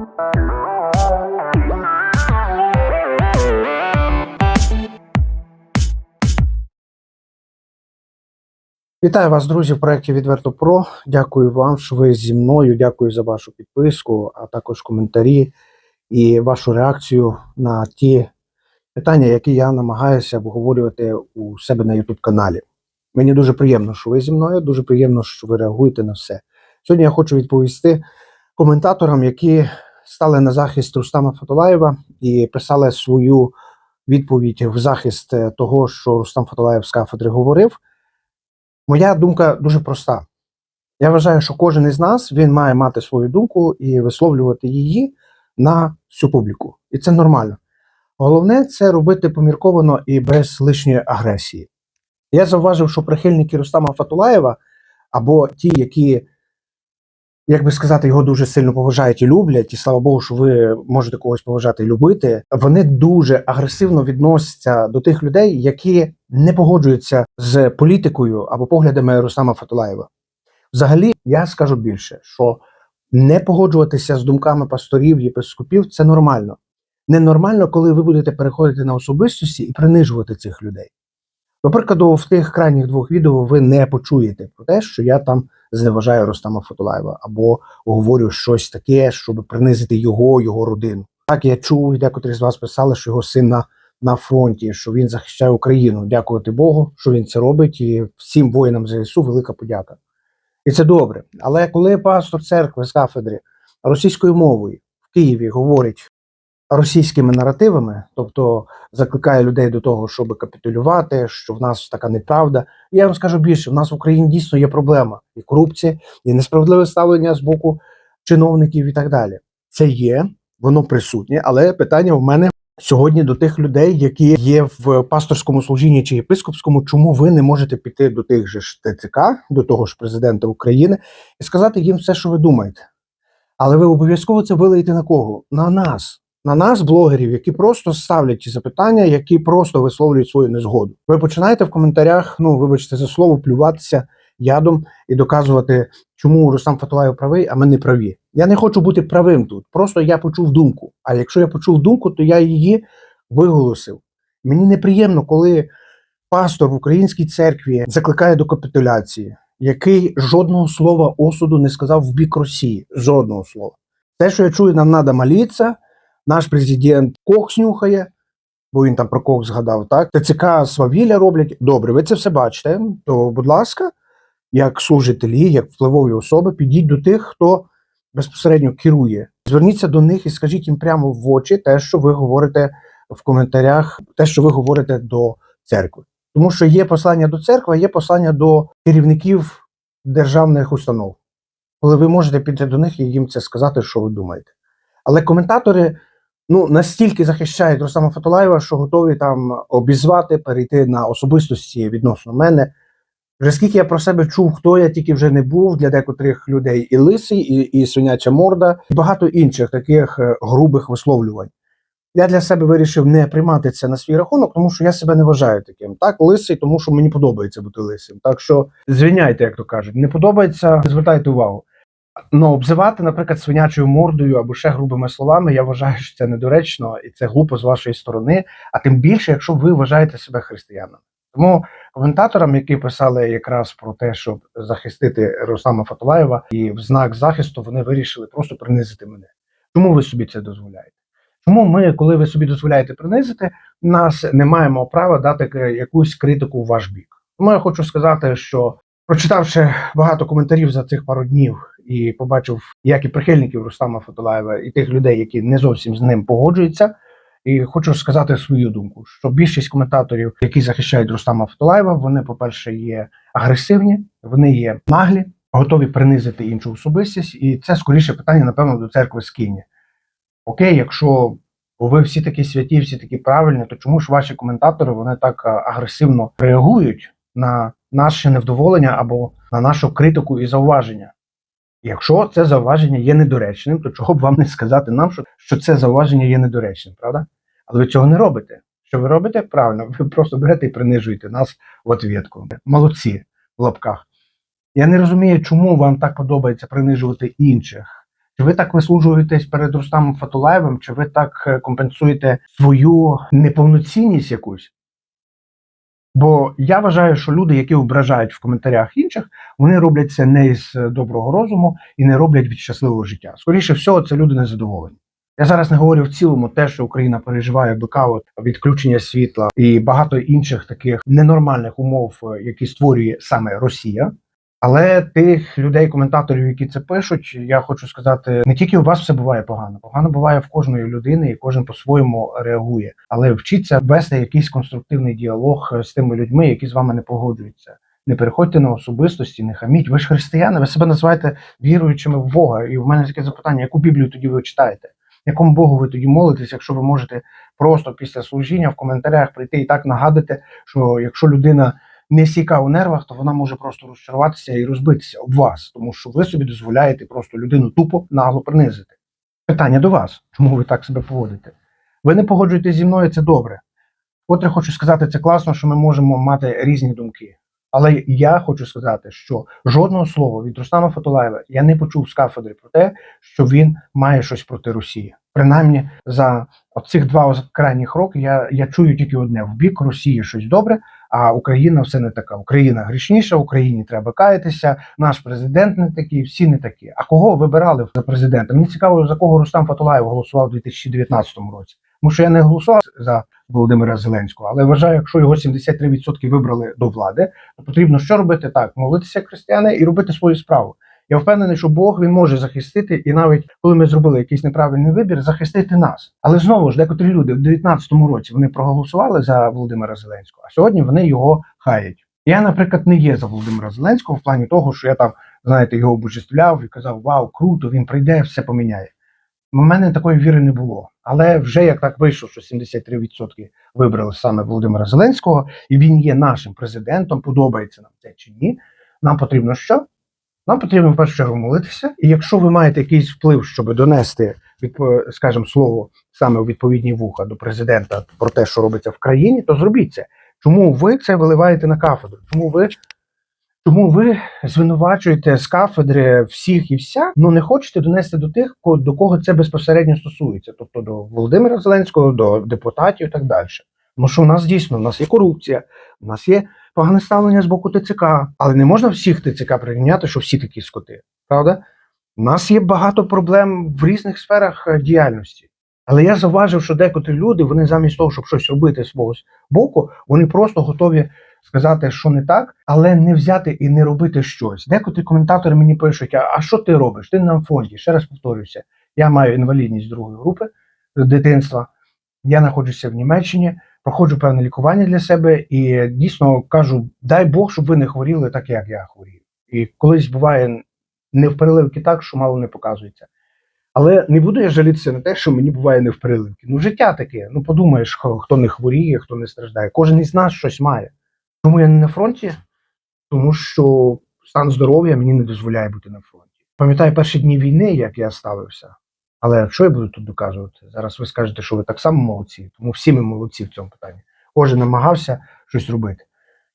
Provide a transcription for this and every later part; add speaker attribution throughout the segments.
Speaker 1: Вітаю вас, друзі, в проєкті Відверто Про. Дякую вам, що ви зі мною. Дякую за вашу підписку, а також коментарі і вашу реакцію на ті питання, які я намагаюся обговорювати у себе на youtube каналі. Мені дуже приємно, що ви зі мною. Дуже приємно, що ви реагуєте на все. Сьогодні я хочу відповісти коментаторам, які стали на захист Рустама Фатулаєва і писали свою відповідь в захист е, того, що Рустам Фатулаєв з кафедри говорив. Моя думка дуже проста. Я вважаю, що кожен із нас він має мати свою думку і висловлювати її на всю публіку. І це нормально. Головне це робити помірковано і без лишньої агресії. Я зауважив, що прихильники Рустама Фатулаєва, або ті, які, як би сказати, його дуже сильно поважають і люблять, і слава Богу, що ви можете когось поважати і любити, вони дуже агресивно відносяться до тих людей, які не погоджуються з політикою або поглядами Рустама Фатулаєва. Взагалі, я скажу більше, що не погоджуватися з думками пасторів, єпископів це нормально. Ненормально, коли ви будете переходити на особистості і принижувати цих людей. До прикладу, в тих крайніх двох відео ви не почуєте про те, що я там зневажаю Рустама Фатулаєва або говорю щось таке, щоб принизити його, його родину. Так я чув, декотрі з вас писали, що його син на, на фронті, що він захищає Україну. Дякувати Богу, що він це робить, і всім воїнам ЗСУ велика подяка. І це добре. Але коли пастор церкви з кафедри російською мовою в Києві говорить російськими наративами, тобто закликає людей до того, щоб капітулювати, що в нас така неправда. Я вам скажу більше: в нас в Україні дійсно є проблема і корупція, і несправедливе ставлення з боку чиновників і так далі. Це є, воно присутнє, але питання в мене. Сьогодні до тих людей, які є в пасторському служінні чи єпископському, чому ви не можете піти до тих же ж ТЦК, до того ж президента України, і сказати їм все, що ви думаєте. Але ви обов'язково це вилиєте на кого? На нас, на нас, блогерів, які просто ставлять ті запитання, які просто висловлюють свою незгоду. Ви починаєте в коментарях, ну вибачте за слово, плюватися ядом і доказувати, чому Рустам Фатулаєв правий, а ми не праві. Я не хочу бути правим тут. Просто я почув думку. А якщо я почув думку, то я її виголосив. Мені неприємно, коли пастор в українській церкві закликає до капітуляції, який жодного слова осуду не сказав в бік Росії. Жодного слова. Те, що я чую, нам треба молитися, наш президент Кокс нюхає, бо він там про Кокс згадав, так? ТЦК свавілля роблять. Добре, ви це все бачите. То, будь ласка, як служителі, як впливові особи, підіть до тих, хто безпосередньо керує. Зверніться до них і скажіть їм прямо в очі те, що ви говорите в коментарях, те, що ви говорите до церкви. Тому що є послання до церкви, є послання до керівників державних установ, коли ви можете піти до них і їм це сказати, що ви думаєте. Але коментатори ну настільки захищають Рустама Фатулаєва, що готові там обізвати, перейти на особистості відносно мене. Вже скільки я про себе чув, хто я тільки вже не був для декотрих людей і лисий, і, і свиняча морда, і багато інших таких е, грубих висловлювань. Я для себе вирішив не приймати це на свій рахунок, тому що я себе не вважаю таким. Так, лисий, тому що мені подобається бути лисим. Так що звільняйте, як то кажуть, не подобається, звертайте увагу. Ну, обзивати, наприклад, свинячою мордою або ще грубими словами, я вважаю, що це недоречно і це глупо з вашої сторони, а тим більше, якщо ви вважаєте себе християном. Тому коментаторам, які писали якраз про те, щоб захистити Руслана Фатулаєва, і в знак захисту вони вирішили просто принизити мене. Чому ви собі це дозволяєте? Чому ми, коли ви собі дозволяєте принизити, нас не маємо права дати якусь критику в ваш бік? Тому я хочу сказати, що прочитавши багато коментарів за цих пару днів і побачив, як і прихильників Рустама Фатулаєва, і тих людей, які не зовсім з ним погоджуються. І хочу сказати свою думку, що більшість коментаторів, які захищають Рустама Фатулаєва, вони, по-перше, є агресивні, вони є наглі, готові принизити іншу особистість, і це скоріше питання, напевно, до церкви Скині. Окей, якщо ви всі такі святі, всі такі правильні, то чому ж ваші коментатори вони так агресивно реагують на наше невдоволення або на нашу критику і зауваження? Якщо це зауваження є недоречним, то чого б вам не сказати нам, що, що це зауваження є недоречним, правда? Але ви цього не робите. Що ви робите? Правильно, ви просто берете і принижуєте нас в отвітку. Молодці в лапках. Я не розумію, чому вам так подобається принижувати інших. Чи ви так вислужуєтесь перед Рустамом Фатулаєвим, чи ви так е, компенсуєте свою неповноцінність якусь? Бо я вважаю, що люди, які ображають в коментарях інших, вони роблять це не із е, доброго розуму і не роблять від щасливого життя. Скоріше всього, це люди незадоволені. Я зараз не говорю в цілому те, що Україна переживає блекаут, відключення світла і багато інших таких ненормальних умов, е, які створює саме Росія. Але тих людей, коментаторів, які це пишуть, я хочу сказати, не тільки у вас все буває погано, погано буває в кожної людини, і кожен по-своєму реагує. Але вчіться вести якийсь конструктивний діалог е, з тими людьми, які з вами не погоджуються. Не переходьте на особистості, не хаміть. Ви ж християни, ви себе називаєте віруючими в Бога. І в мене таке запитання: яку Біблію тоді ви читаєте? Якому Богу ви тоді молитесь, якщо ви можете просто після служіння в коментарях прийти і так нагадати, що якщо людина не сіка у нервах, то вона може просто розчаруватися і розбитися об вас, тому що ви собі дозволяєте просто людину тупо нагло принизити. Питання до вас, чому ви так себе поводите? Ви не погоджуєтесь зі мною, це добре. Отре хочу сказати, це класно, що ми можемо мати різні думки. Але я хочу сказати, що жодного слова від Рустама Фатулаєва я не почув з кафедри про те, що він має щось проти Росії. Принаймні, за цих два крайніх роки я, я чую тільки одне: в бік Росії щось добре, а Україна все не така. Україна грішніша, Україні треба каятися. Наш президент не такий, всі не такі. А кого вибирали за президента? Мені цікаво, за кого Рустам Фатулаєв голосував у 2019 році. Тому що я не голосував за Володимира Зеленського, але вважаю, якщо його 73% вибрали до влади, то потрібно що робити так: молитися християни і робити свою справу. Я впевнений, що Бог він може захистити, і навіть коли ми зробили якийсь неправильний вибір, захистити нас. Але знову ж декотрі люди в 2019 році вони проголосували за Володимира Зеленського, а сьогодні вони його хаять. Я, наприклад, не є за Володимира Зеленського в плані того, що я там, знаєте, його обожествляв і казав, вау, круто, він прийде, все поміняє. У мене такої віри не було. Але вже як так вийшло, що 73% вибрали саме Володимира Зеленського, і він є нашим президентом, подобається нам це чи ні. Нам потрібно що? Нам потрібно в першу чергу молитися. І якщо ви маєте якийсь вплив, щоб донести, відпо- скажімо, слово саме у відповідні вуха до президента про те, що робиться в країні, то зробіть це. Чому ви це виливаєте на кафедру? Чому ви Тому ви звинувачуєте з кафедри всіх і вся, ну не хочете донести до тих, до кого це безпосередньо стосується, тобто до Володимира Зеленського, до депутатів і так далі. Тому що в нас дійсно в нас є корупція, в нас є погане ставлення з боку ТЦК, але не можна всіх ТЦК прирівняти, що всі такі скоти. Правда? У нас є багато проблем в різних сферах е, діяльності. Але я зауважив, що декотрі люди, вони замість того, щоб щось робити з свого боку, вони просто готові сказати, що не так, але не взяти і не робити щось. Декотрі коментатори мені пишуть: а, що ти робиш? Ти на фонді. Ще раз повторюся, я маю інвалідність другої групи дитинства. Я знаходжуся в Німеччині, проходжу певне лікування для себе і дійсно кажу: дай Бог, щоб ви не хворіли так, як я хворію. І колись буває не в переливки так, що мало не показується. Але не буду я жалітися на те, що мені буває не в переливки. Ну, життя таке. Ну подумаєш, хто не хворіє, хто не страждає. Кожен із нас щось має. Чому я не на фронті? Тому що стан здоров'я мені не дозволяє бути на фронті. Пам'ятаю перші дні війни, як я ставився. Але що я буду тут доказувати? Зараз ви скажете, що ви так само молодці, тому всі ми молодці в цьому питанні. Кожен намагався щось робити.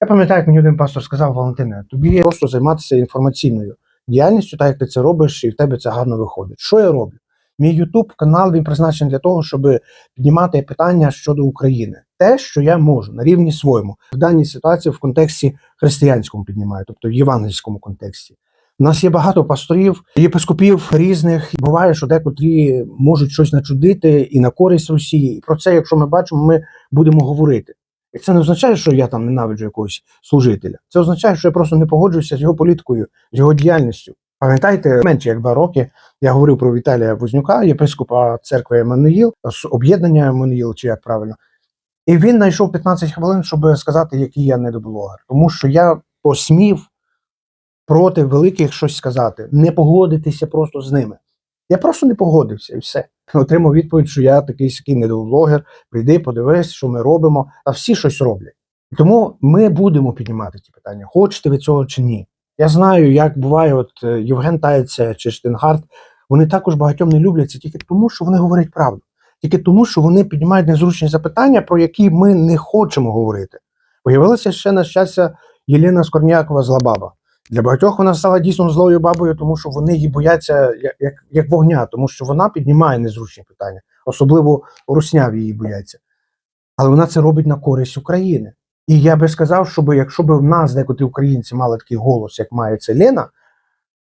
Speaker 1: Я пам'ятаю, як мені один пастор сказав, Валентине, тобі просто займатися інформаційною діяльністю, так як ти це робиш, і в тебе це гарно виходить. Що я роблю? Мій YouTube канал він призначений для того, щоб піднімати питання щодо України. Те, що я можу на рівні своєму в даній ситуації в контексті християнському піднімаю, тобто в євангельському контексті. У нас є багато пасторів, єпископів різних. Буває, що декотрі можуть щось начудити і на користь Росії. Про це, якщо ми бачимо, ми будемо говорити. І це не означає, що я там ненавиджу якогось служителя. Це означає, що я просто не погоджуюся з його політикою, з його діяльністю. Пам'ятаєте, менше як два роки я говорив про Віталія Вознюка, єпископа церкви Еммануїл, з об'єднання Еммануїл, чи як правильно. І він знайшов 15 хвилин, щоб сказати, який я недоблогер. Тому що я посмів проти великих щось сказати, не погодитися просто з ними. Я просто не погодився і все. Отримав відповідь, що я такий сякий недоблогер. Прийди, подивись, що ми робимо, а всі щось роблять. Тому ми будемо піднімати ті питання, хочете ви цього чи ні. Я знаю, як буває, от е, Євген Тайця чи Штенгарт, вони також багатьом не любляться тільки тому, що вони говорять правду, тільки тому, що вони піднімають незручні запитання, про які ми не хочемо говорити. Появилася ще на щастя Єлена Скорнякова з Лабаба. Для багатьох вона стала дійсно злою бабою, тому що вони її бояться як, як, як вогня, тому що вона піднімає незручні питання, особливо русняві її бояться. Але вона це робить на користь України. І я би сказав, щоб якщо б в нас декотрі українці мали такий голос, як має це Лена,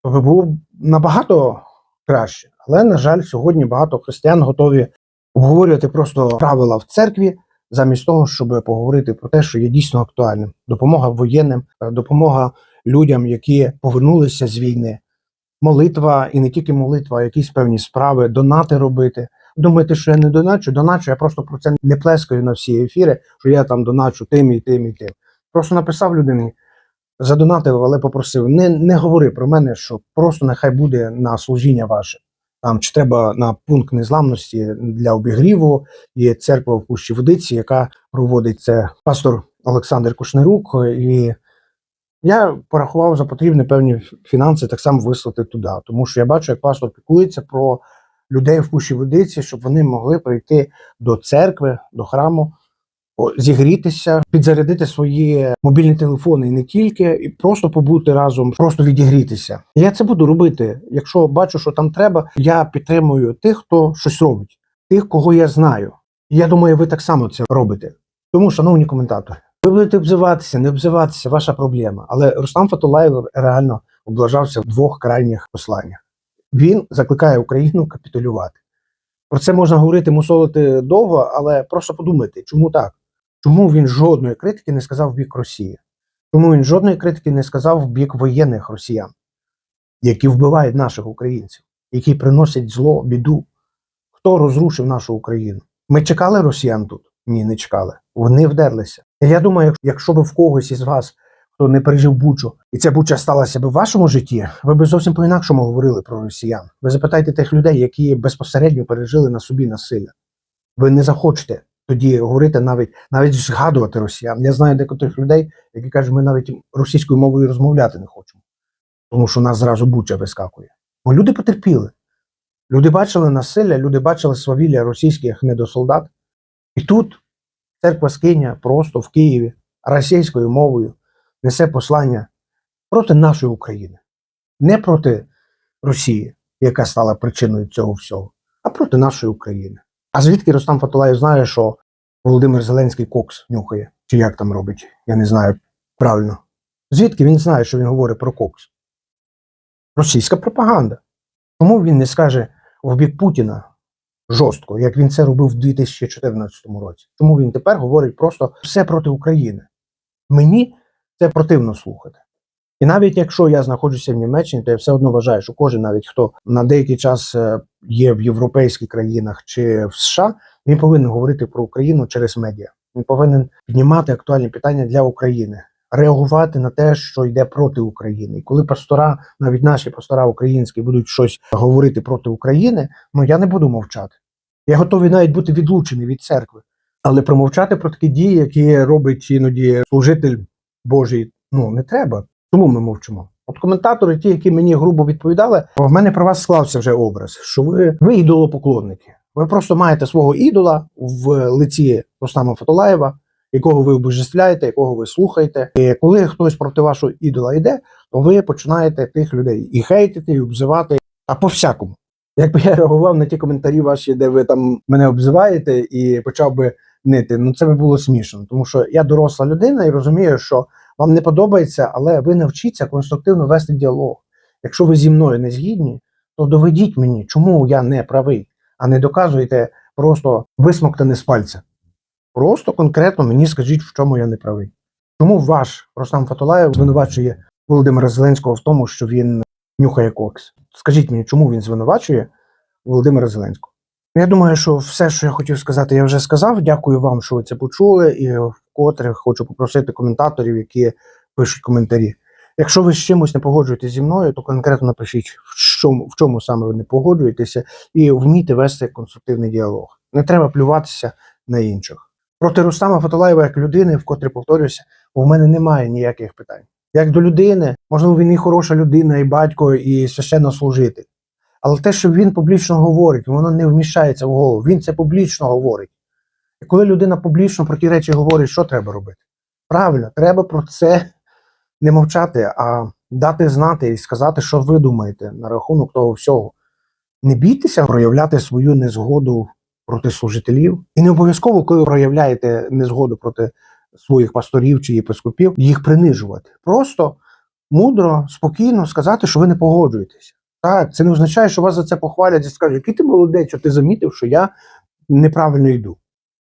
Speaker 1: то би було б набагато краще. Але, на жаль, сьогодні багато християн готові обговорювати просто правила в церкві, замість того, щоб поговорити про те, що є дійсно актуальним: допомога воєнним, е, допомога людям, які повернулися з війни, молитва і не тільки молитва, а якісь певні справи, донати робити. Думаєте, що я не доначу? Доначу, я просто про це не плескаю на всі ефіри, що я там доначу тим і тим і тим. Просто написав людині, задонатив, але попросив: не, не говори про мене, що просто нехай буде на служіння ваше. Там чи треба на пункт незламності для обігріву. Є церква в Пущі Водиці, яка проводить це пастор Олександр Кушнирук. І я порахував за потрібне певні фінанси так само вислати туди, тому що я бачу, як пастор піклується про людей в Пущі Водиці, щоб вони могли прийти до церкви, до храму, зігрітися, підзарядити свої мобільні телефони і не тільки, і просто побути разом, просто відігрітися. Я це буду робити. Якщо бачу, що там треба, я підтримую тих, хто щось робить, тих, кого я знаю. Я думаю, ви так само це робите. Тому, шановні коментатори, ви будете обзиватися, не обзиватися, ваша проблема. Але Рустам Фатулаєв реально облажався в двох крайніх посланнях. Він закликає Україну капітулювати. Про це можна говорити, мусолити довго, але просто подумайте, чому так? Чому він жодної критики не сказав в бік Росії? Чому він жодної критики не сказав в бік воєнних росіян, які вбивають наших українців, які приносять зло, біду? Хто розрушив нашу Україну? Ми чекали росіян тут? Ні, не чекали. Вони вдерлися. І я думаю, якщо б в когось із вас, хто не пережив Бучу, і ця Буча сталася б в вашому житті, ви б зовсім по-інакшому говорили про росіян. Ви запитайте тих людей, які безпосередньо пережили на собі насилля. Ви не захочете тоді говорити навіть навіть згадувати росіян. Я знаю декотрих людей, які кажуть, ми навіть російською мовою розмовляти не хочемо, тому що нас зразу буча вискакує. Бо люди потерпіли. Люди бачили насилля, люди бачили свавілля російських недосолдат. І тут церква Скиня просто в Києві російською мовою несе послання проти нашої України, не проти Росії, яка стала причиною цього всього, а проти нашої України. А звідки Рустам Фатулаєв знає, що Володимир Зеленський кокс нюхає, чи як там робить, я не знаю правильно. Звідки він знає, що він говорить про кокс? Російська пропаганда. Тому він не скаже в бік Путіна жорстко, як він це робив в 2014 році. Тому він тепер говорить просто все проти України. Мені це противно слухати. І навіть якщо я знаходжуся в Німеччині, то я все одно вважаю, що кожен, навіть хто на деякий час е, є в європейських країнах чи в США, він повинен говорити про Україну через медіа. Він повинен піднімати актуальні питання для України, реагувати на те, що йде проти України. І коли пастора, навіть наші пастора українські, будуть щось говорити проти України, ну я не буду мовчати. Я готовий навіть бути відлучений від церкви, але промовчати про такі дії, які робить іноді служитель Божий, ну не треба. Тому ми мовчимо. От коментатори, ті, які мені грубо відповідали, в мене про вас склався вже образ, що ви, ви ідолопоклонники. Ви просто маєте свого ідола в лиці Рустама Фатулаєва, якого ви обожествляєте, якого ви слухаєте. І коли хтось проти вашого ідола йде, то ви починаєте тих людей і хейтити, і обзивати, а по всякому. Якби я реагував на ті коментарі ваші, де ви там мене обзиваєте, і почав би нити, ну це би було смішно, тому що я доросла людина і розумію, що вам не подобається, але ви навчіться конструктивно вести діалог. Якщо ви зі мною не згідні, то доведіть мені, чому я не правий, а не доказуєте просто висмоктане з пальця. Просто конкретно мені скажіть, в чому я не правий. Чому ваш Рустам Фатулаєв звинувачує Володимира Зеленського в тому, що він нюхає кокс? Скажіть мені, чому він звинувачує Володимира Зеленського? Я думаю, що все, що я хотів сказати, я вже сказав. Дякую вам, що ви це почули, і вкотре хочу попросити коментаторів, які пишуть коментарі. Якщо ви з чимось не погоджуєтесь зі мною, то конкретно напишіть, в чому, в чому саме ви не погоджуєтеся, і вмійте вести конструктивний діалог. Не треба плюватися на інших. Проти Рустама Фатулаєва як людини, вкотре повторюся, у мене немає ніяких питань. Як до людини, можливо, він і хороша людина, і батько, і священнослужитель. Але те, що він публічно говорить, воно не вміщається в голову. Він це публічно говорить. І коли людина публічно про ті речі говорить, що треба робити? Правильно, треба про це не мовчати, а дати знати і сказати, що ви думаєте на рахунок того всього. Не бійтеся проявляти свою незгоду проти служителів. І не обов'язково, коли проявляєте незгоду проти своїх пасторів чи єпископів, їх принижувати. Просто мудро, спокійно сказати, що ви не погоджуєтеся. Так, це не означає, що вас за це похвалять і скажуть, який ти молодець, що ти замітив, що я неправильно йду.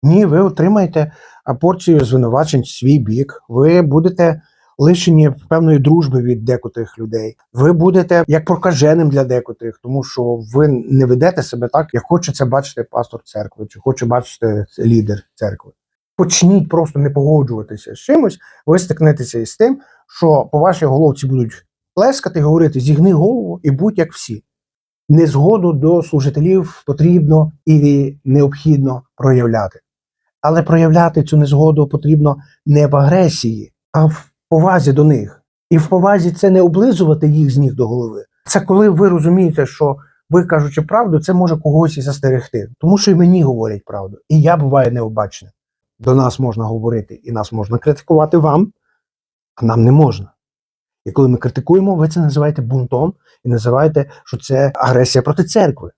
Speaker 1: Ні, ви отримаєте порцію звинувачень в свій бік. Ви будете лишені певної дружби від декотрих людей. Ви будете як прокаженим для декотрих, тому що ви не ведете себе так, як хоче це бачити пастор церкви, чи хоче бачити лідер церкви. Почніть просто не погоджуватися з чимось, ви стикнетеся із тим, що по вашій головці будуть плескати говорити: зігни голову і будь як всі. Незгоду до служителів потрібно і необхідно проявляти. Але проявляти цю незгоду потрібно не в агресії, а в повазі до них. І в повазі це не облизувати їх з ніг до голови. Це коли ви розумієте, що ви кажучи правду, це може когось і застерегти. Тому що і мені говорять правду. І я буваю необачним. До нас можна говорити, і нас можна критикувати вам, а нам не можна. І коли ми критикуємо, ви це називаєте бунтом і називаєте, що це агресія проти церкви.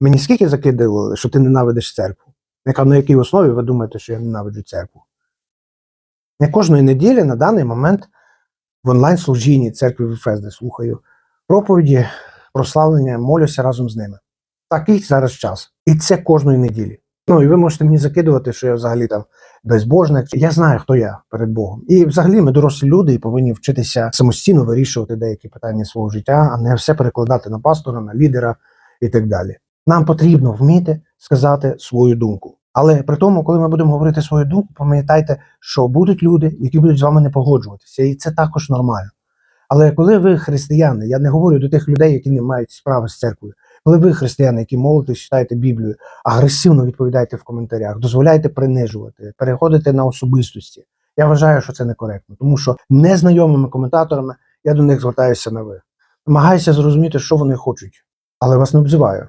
Speaker 1: Мені скільки закидували, що ти ненавидиш церкву? Яка на якій основі ви думаєте, що я ненавиджу церкву? Я кожної неділі на даний момент в онлайн-служінні церкви Віфезди слухаю проповіді, прославлення, молюся разом з ними. Такий зараз час. І це кожної неділі. Ну і ви можете мені закидувати, що я взагалі там безбожник. Я знаю, хто я перед Богом. І взагалі ми дорослі люди і повинні вчитися самостійно вирішувати деякі питання свого життя, а не все перекладати на пастора, на лідера і так далі. Нам потрібно вміти сказати свою думку. Але при тому, коли ми будемо говорити свою думку, пам'ятайте, що будуть люди, які будуть з вами не погоджуватися, і це також нормально. Але коли ви християни, я не говорю до тих людей, які не мають справи з церквою. Коли ви християни, які молитесь, читаєте Біблію, агресивно відповідаєте в коментарях, дозволяєте принижувати, переходите на особистості. Я вважаю, що це некоректно, тому що незнайомими коментаторами я до них звертаюся на ви. Намагаюся зрозуміти, що вони хочуть, але вас не обзиваю.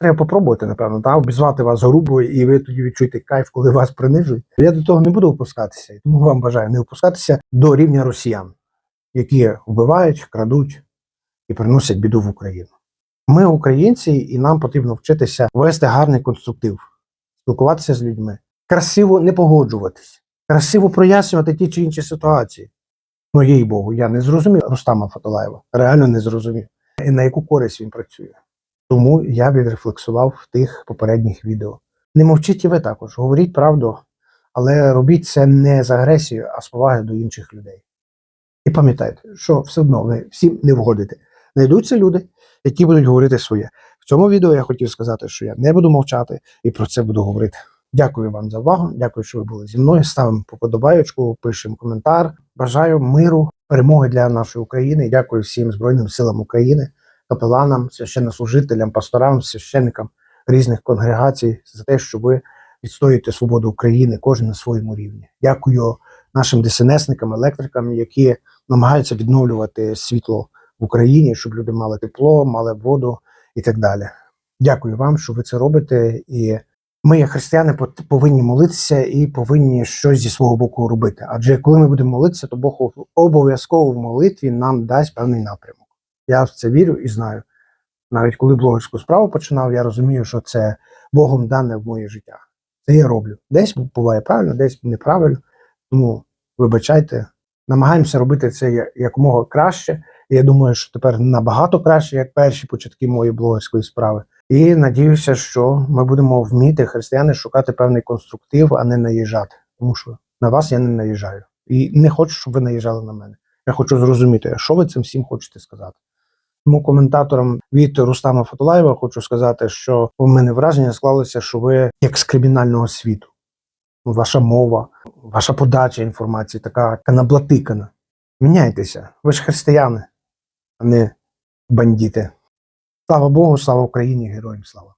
Speaker 1: Треба попробувати, напевно, та обізвати вас грубо, і ви тоді відчуєте кайф, коли вас принижують. Я до того не буду опускатися, тому вам бажаю не опускатися до рівня росіян, які вбивають, крадуть і приносять біду в Україну. Ми українці, і нам потрібно вчитися вести гарний конструктив, спілкуватися з людьми, красиво не погоджуватись, красиво прояснювати ті чи інші ситуації. Ну, їй Богу, я не зрозумів Рустама Фаталаєва, реально не зрозумів, і на яку користь він працює. Тому я відрефлексував в тих попередніх відео. Не мовчіть і ви також, говоріть правду, але робіть це не з агресією, а з поваги до інших людей. І пам'ятайте, що все одно ви всім не вгодите. Знайдуться люди, які будуть говорити своє. В цьому відео я хотів сказати, що я не буду мовчати і про це буду говорити. Дякую вам за увагу. Дякую, що ви були зі мною. Ставимо подобаєчку, пишемо коментар. Бажаю миру, перемоги для нашої України. Дякую всім Збройним силам України, капеланам, священнослужителям, пасторам, священникам різних конгрегацій за те, що ви відстоюєте свободу України, кожен на своєму рівні. Дякую нашим ДСНСникам, електрикам, які намагаються відновлювати світло Україні, щоб люди мали тепло, мали воду і так далі. Дякую вам, що ви це робите. І ми, як християни, повинні молитися і повинні щось зі свого боку робити. Адже коли ми будемо молитися, то Бог обов'язково в молитві нам дасть певний напрямок. Я в це вірю і знаю. Навіть коли блогерську справу починав, я розумію, що це Богом дане в моє життя. Це я роблю. Десь буває правильно, десь неправильно. Тому вибачайте, намагаємося робити це якомога краще. Я думаю, що тепер набагато краще, як перші початки моєї блогерської справи. І надіюся, що ми будемо вміти, християни, шукати певний конструктив, а не наїжджати. Тому що на вас я не наїжджаю. І не хочу, щоб ви наїжджали на мене. Я хочу зрозуміти, що ви цим всім хочете сказати. Тому коментаторам від Рустама Фатулаєва хочу сказати, що у мене враження склалося, що ви як з кримінального світу. Ваша мова, ваша подача інформації така, наблатикана. Міняйтеся. Ви ж християни, не бандити. Слава Богу, слава Україні, героям слава.